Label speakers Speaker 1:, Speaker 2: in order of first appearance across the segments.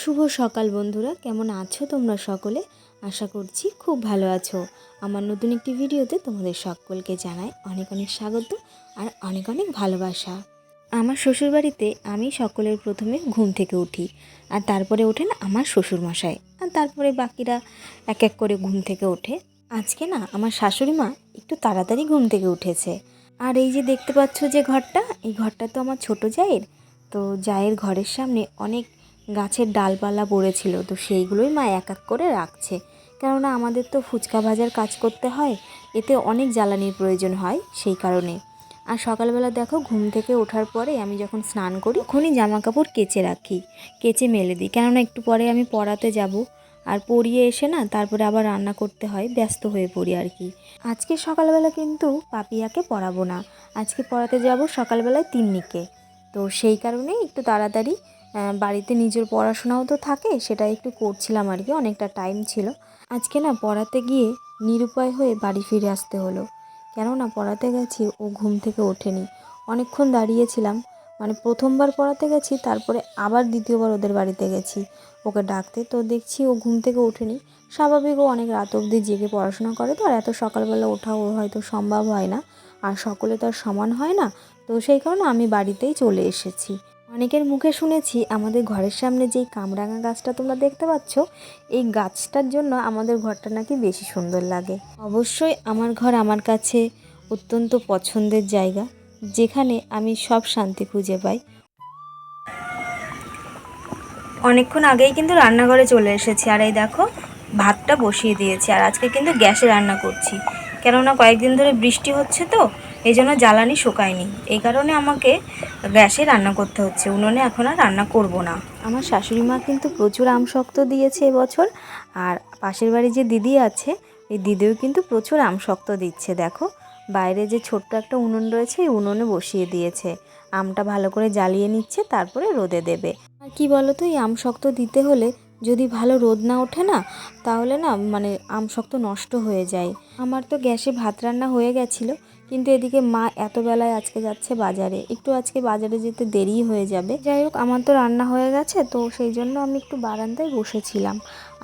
Speaker 1: শুভ সকাল বন্ধুরা, কেমন আছো তোমরা সকলে? আশা করছি খুব ভালো আছো। আমার নতুন একটি ভিডিওতে তোমাদের সকলকে জানাই অনেক অনেক স্বাগত আর অনেক অনেক ভালোবাসা। আমার শ্বশুরবাড়িতে আমি সকলের প্রথমে ঘুম থেকে উঠি আর তারপরে ওঠেন আমার শ্বশুরমশাই আর তারপরে বাকিরা এক এক করে ঘুম থেকে ওঠে। আজকে না আমার শাশুড়ি মা একটু তাড়াতাড়ি ঘুম থেকে উঠেছে আর এই যে দেখতে পাচ্ছ যে ঘরটা, এই ঘরটা তো আমার ছোট জায়ের, তো জায়ের ঘরের সামনে অনেক গাছের ডালপালা পড়েছিল, তো সেইগুলোই মা এক এক করে রাখছে। কেননা আমাদের তো ফুচকা ভাজার কাজ করতে হয়, এতে অনেক জ্বালানির প্রয়োজন হয় সেই কারণে। আর সকালবেলা দেখো, ঘুম থেকে ওঠার পরে আমি যখন স্নান করি, তখনই জামা কাপড় কেচে রাখি, কেচে মেলে দিই। কেননা একটু পরে আমি পড়াতে যাব, আর পড়িয়ে এসে না তারপরে আবার রান্না করতে হয়, ব্যস্ত হয়ে পড়ি আর কি। আজকে সকালবেলা কিন্তু পাপিয়াকে পড়াবো না, আজকে পড়াতে যাব সকালবেলায় তিন্নিকে। তো সেই কারণেই একটু তাড়াতাড়ি বাড়িতে নিজের পড়াশোনাও তো থাকে, সেটা একটু করছিলাম আর কি, অনেকটা টাইম ছিল। আজকে না পড়াতে গিয়ে নিরুপায় হয়ে বাড়ি ফিরে আসতে হলো। কেননা পড়াতে গেছি, ও ঘুম থেকে ওঠেনি। অনেকক্ষণ দাঁড়িয়েছিলাম মানে প্রথমবার পড়াতে গেছি, তারপরে আবার দ্বিতীয়বার ওদের বাড়িতে গেছি। ওকে ডাকতে তো দেখছি ও ঘুম থেকে ওঠেনি। স্বাভাবিক ও অনেক রাত অবধি জেগে পড়াশোনা করে, তো আর এত সকালবেলা ওঠা ওর হয়তো সম্ভব হয় না। আর সকলে তো আর সমান হয় না, তো সেই কারণে আমি বাড়িতেই চলে এসেছি। অনেকের মুখে শুনেছি, আমাদের ঘরের সামনে যেই কামরাঙা গাছটা তোমরা দেখতে পাচ্ছ, এই গাছটার জন্য আমাদের ঘরটা নাকি বেশি সুন্দর লাগে। অবশ্যই আমার ঘর আমার কাছে অত্যন্ত পছন্দের জায়গা, যেখানে আমি সব শান্তি খুঁজে পাই। অনেকক্ষণ আগেই কিন্তু রান্নাঘরে চলে এসেছি, আর এই দেখো, ভাতটা বসিয়ে দিয়েছি, আর আজকে কিন্তু গ্যাসে রান্না করছি। কেননা কয়েকদিন ধরে বৃষ্টি হচ্ছে তো এই জন্য জ্বালানি শুকায়নি। এই কারণে আমাকে গ্যাসে রান্না করতে হচ্ছে। উনুনে এখন আর রান্না করব না। আমার শাশুড়ি মা কিন্তু প্রচুর আম শক্ত দিয়েছে এবছর। আর পাশের বাড়ি যে দিদি আছে, এই দিদিও কিন্তু প্রচুর আম শক্ত দিচ্ছে, দেখো। বাইরে যে ছোট্ট একটা উনুন রয়েছে, এই উনুনে বসিয়ে দিয়েছে। আমটা ভালো করে জ্বালিয়ে নিচ্ছে, তারপরে রোদে দেবে। আর কি বলো তো এই আম শক্ত দিতে হলে যদি ভালো রোদ না ওঠে না, তাহলে না মানে আম শক্ত নষ্ট হয়ে যায়। আমার তো গ্যাসে ভাত রান্না হয়ে গেছিল, কিন্তু এদিকে মা এত বেলায় আজকে যাচ্ছে বাজারে। একটু আজকে বাজারে যেতে দেরি হয়ে যাবে। যাই হোক, আমার তো রান্না হয়ে গেছে, তো সেই জন্য আমি একটু বারান্দায় বসেছিলাম।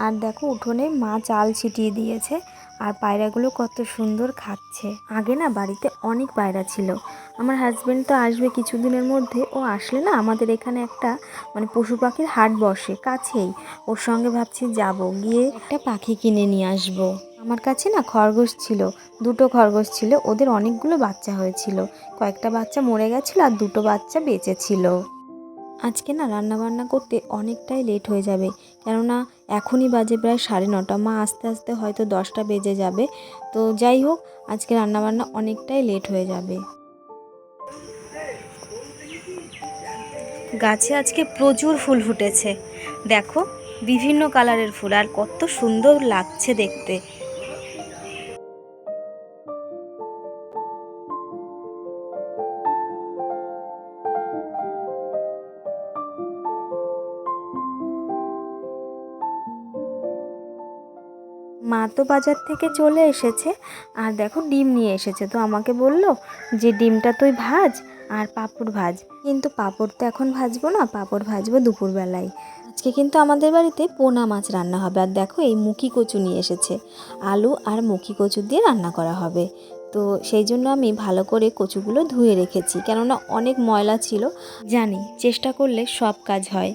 Speaker 1: আর দেখো, উঠোনে মা চাল ছিটিয়ে দিয়েছে। আর পায়রাগুলো কত সুন্দর খাচ্ছে। আগে না বাড়িতে অনেক পায়রা ছিল। আমার হাজব্যান্ড তো আসবে কিছুদিনের মধ্যে। ও আসলে না আমাদের এখানে একটা মানে পশু পাখির হাট বসে কাছেই। ওর সঙ্গে ভাবছি যাব, গিয়ে একটা পাখি কিনে নিয়ে আসব। আমার কাছে না খরগোশ ছিল, দুটো খরগোশ ছিল, ওদের অনেকগুলো বাচ্চা হয়েছিল। কয়েকটা বাচ্চা মরে গেছিল আর দুটো বাচ্চা বেঁচে ছিল। আজকে না রান্না বান্না করতে অনেকটাই লেট হয়ে যাবে। কেননা এখনই বাজে প্রায় সাড়ে নটা। মা আস্তে আস্তে হয়তো দশটা বেজে যাবে। তো যাই হোক, আজকে রান্নাবান্না অনেকটাই লেট হয়ে যাবে। গাছে আজকে প্রচুর ফুল ফুটেছে। দেখো, বিভিন্ন কালারের ফুল, আর কত সুন্দর লাগছে দেখতে। মা তো বাজার থেকে চলে এসেছে আর দেখো ডিম নিয়ে এসেছে। তো আমাকে বলল যে ডিমটা তুই ভাজ আর পাপড় ভাজ। কিন্তু পাপড় তো এখন ভাজবো না, পাঁপড় ভাজবো দুপুরবেলায়। আজকে কিন্তু আমাদের বাড়িতে পোনা মাছ রান্না হবে। আর দেখো এই মুখি কচু নিয়ে এসেছে। আলু আর মুখি কচু দিয়ে রান্না করা হবে। তো সেই জন্য আমি ভালো করে কচুগুলো ধুয়ে রেখেছি। কেননা অনেক ময়লা ছিল। জানি, চেষ্টা করলে সব কাজ হয়।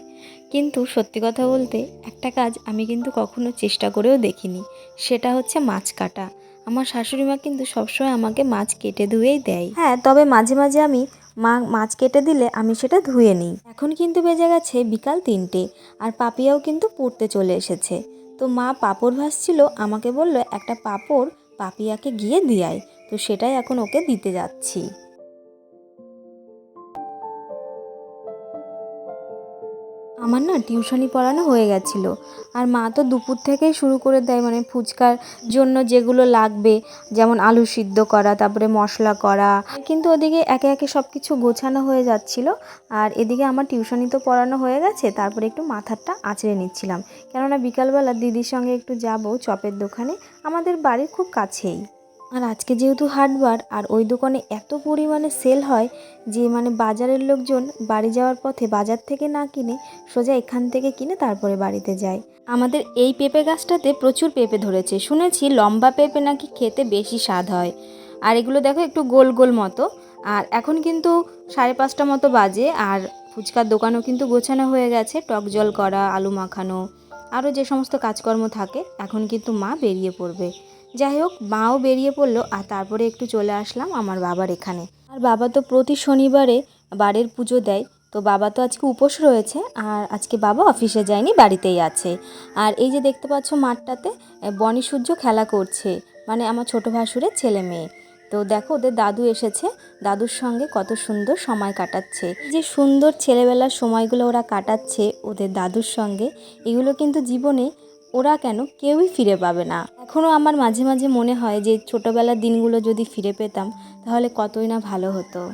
Speaker 1: কিন্তু সত্যি কথা বলতে একটা কাজ আমি কিন্তু কখনো চেষ্টা করেও দেখিনি। সেটা হচ্ছে মাছ কাটা। আমার শাশুড়ি মা কিন্তু সবসময় আমাকে মাছ কেটে ধুয়েই দেয়। হ্যাঁ তবে মাঝে মাঝে আমি মা মাছ কেটে দিলে আমি সেটা ধুয়ে নিই। এখন কিন্তু বেজে গেছে বিকাল তিনটে আর পাপিয়াও কিন্তু পড়তে চলে এসেছে। তো মা পাপড় ভাসছিল আমাকে বলল একটা পাপড় পাপিয়াকে গিয়ে দিয়াই তো সেটাই এখন ওকে দিতে যাচ্ছি। আমার না টিউশনি পড়ানো হয়ে গেছিল। আর মা তো দুপুর থেকেই শুরু করে দেয় মানে ফুচকার জন্য যেগুলো লাগবে, যেমন আলু সিদ্ধ করা, তারপরে মশলা করা। কিন্তু ওদিকে একে একে সব কিছু গোছানো হয়ে যাচ্ছিল। আর এদিকে আমার টিউশনি তো পড়ানো হয়ে গেছে, তারপরে একটু মাথারটা আঁচড়ে নিচ্ছিলাম। কেননা বিকালবেলা দিদির সঙ্গে একটু যাব চপের দোকানে, আমাদের বাড়ির খুব কাছেই। আর আজকে যেহেতু হাটবার আর ওই দোকানে এত পরিমাণে সেল হয় যে মানে বাজারের লোকজন বাড়ি যাওয়ার পথে বাজার থেকে না কিনে সোজা এখান থেকে কিনে তারপরে বাড়িতে যায়। আমাদের এই পেঁপে গাছটাতে প্রচুর পেঁপে ধরেছে। শুনেছি লম্বা পেঁপে নাকি খেতে বেশি স্বাদ হয়। আর এগুলো দেখো একটু গোল গোল মতো। আর এখন কিন্তু সাড়ে পাঁচটা মতো বাজে আর ফুচকার দোকানও কিন্তু গোছানো হয়ে গেছে। টক জল করা, আলু মাখানো, আরও যে সমস্ত কাজকর্ম থাকে, এখন কিন্তু মা বেরিয়ে পড়বে। যাই হোক, মাও বেরিয়ে পড়ল আর তারপরে একটু চলে আসলাম আমার বাবার এখানে। আর বাবা তো প্রতি শনিবারে বাড়ির পুজো দেয়, তো বাবা তো আজকে উপোস রয়েছে আর আজকে বাবা অফিসে যায়নি, বাড়িতেই আছে। আর এই যে দেখতে পাচ্ছ মাঠটাতে বনি সূর্য খেলা করছে মানে আমার ছোট ভাসুরের ছেলে মেয়ে। তো দেখো, ওদের দাদু এসেছে, দাদুর সঙ্গে কত সুন্দর সময় কাটাচ্ছে। যে সুন্দর ছেলেবেলার সময়গুলো ওরা কাটাচ্ছে ওদের দাদুর সঙ্গে, এগুলো কিন্তু জীবনে ওরা কেন কেউই ফিরে পাবে না। এখনও আমার মাঝে মাঝে মনে হয় যে ছোটোবেলার দিনগুলো যদি ফিরে পেতাম, তাহলে কতই না ভালো হতো।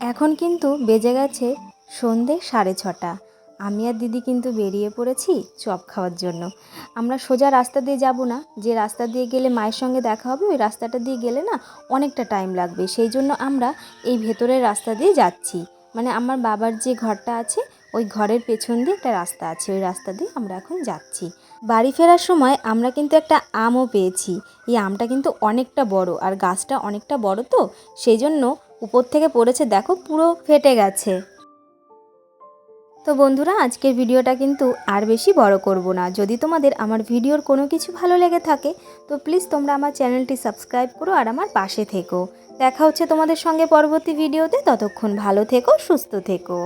Speaker 1: এখন কিন্তু বেজে গেছে সন্ধে সাড়ে ছটা। আমি আর দিদি কিন্তু বেরিয়ে পড়েছি চপ খাওয়ার জন্য। আমরা সোজা রাস্তা দিয়ে যাব না। যে রাস্তা দিয়ে গেলে মায়ের সঙ্গে দেখা হবে, ওই রাস্তাটা দিয়ে গেলে না অনেকটা টাইম লাগবে। সেই জন্য আমরা এই ভেতরের রাস্তা দিয়ে যাচ্ছি। মানে আমার বাবার যে ঘরটা আছে, ওই ঘরের পেছন দিয়ে একটা রাস্তা আছে। ওই রাস্তা দিয়ে আমরা এখন যাচ্ছি। বাড়ি ফেরার সময় আমরা কিন্তু একটা আমও পেয়েছি। এই আমটা কিন্তু অনেকটা বড় আর গাছটা অনেকটা বড় তো, সেই জন্য উপর থেকে পড়েছে দেখো পুরো ফেটে গেছে। তো বন্ধুরা, আজকের ভিডিওটা কিন্তু আর বেশি বড় করব না। যদি তোমাদের আমার ভিডিওর কোনো কিছু ভালো লেগে থাকে, তো প্লিজ তোমরা আমার চ্যানেলটি সাবস্ক্রাইব করো আর আমার পাশে থেকো। দেখা হচ্ছে তোমাদের সঙ্গে পরবর্তী ভিডিওতে। ততক্ষণ ভালো থেকো, সুস্থ থেকো।